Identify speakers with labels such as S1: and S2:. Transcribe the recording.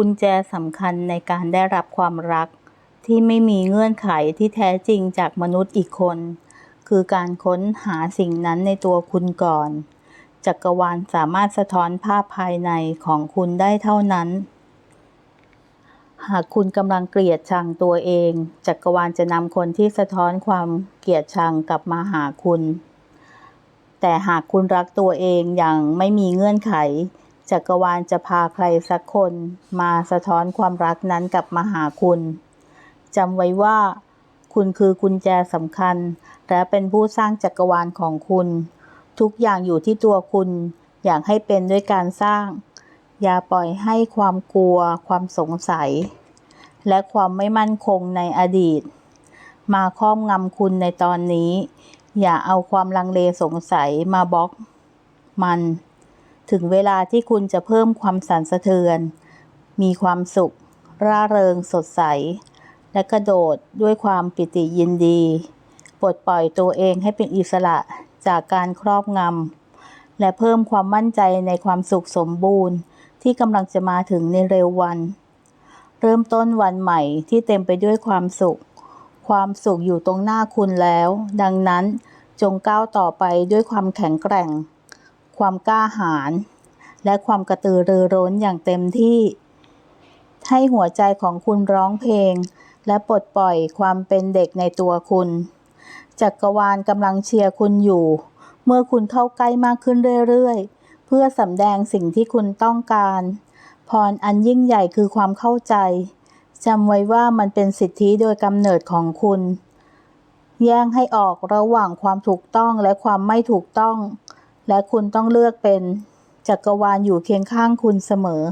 S1: กุญแจสำคัญในการได้รับความรัก ที่ไม่มีเงื่อนไขที่แท้จริงจากมนุษย์อีกคน คือการค้นหาสิ่งนั้นในตัวคุณก่อน จักรวาลสามารถสะท้อนภาพภายในของคุณได้เท่านั้น หากคุณกำลังเกลียดชังตัวเอง จักรวาลจะนำคนที่สะท้อนความเกลียดชังกลับมาหาคุณ แต่หากคุณรักตัวเองอย่างไม่มีเงื่อนไข จักรวาลจะพาใครสักคนมาสะท้อนความรักนั้นกลับมาหาคุณจำไว้ว่า คุณคือกุญแจสำคัญ และเป็นผู้สร้างจักรวาลของคุณ ทุกอย่างอยู่ที่ตัวคุณ อยากให้เป็นด้วยการสร้าง อย่าปล่อยให้ความกลัว ความสงสัย และความไม่มั่นคงในอดีต มาครอบงำคุณในตอนนี้ อย่าเอาความลังเลสงสัยมาบล็อก มัน ถึงเวลาที่คุณจะเพิ่มความสั่นสะเทือน มีความสุข ร่าเริงสดใส และกระโดดด้วยความปิติยินดี ปลดปล่อยตัวเองให้เป็นอิสระจากการครอบงำ และเพิ่มความมั่นใจในความสุขสมบูรณ์ ที่กำลังจะมาถึงในเร็ววัน เริ่มต้นวันใหม่ที่เต็มไปด้วยความสุข ความสุขอยู่ตรงหน้าคุณแล้ว ดังนั้นจงก้าวต่อไปด้วยความแข็งแกร่ง ความกล้าหาญและความกระตือรือร้นอย่างเต็มที่ ให้หัวใจของคุณร้องเพลง และปลดปล่อยความเป็นเด็กในตัวคุณ จักรวาลกำลังเชียร์คุณอยู่ เมื่อคุณเข้าใกล้มากขึ้นเรื่อยๆ เพื่อสำแดงสิ่งที่คุณต้องการ พรอันยิ่งใหญ่คือความเข้าใจจำไว้ว่ามันเป็นสิทธิโดยกำเนิดของคุณ แยกให้ออกระหว่างความถูกต้องและความไม่ถูกต้อง และคุณต้องเลือกเป็นจักรวาลอยู่เคียงข้างคุณเสมอ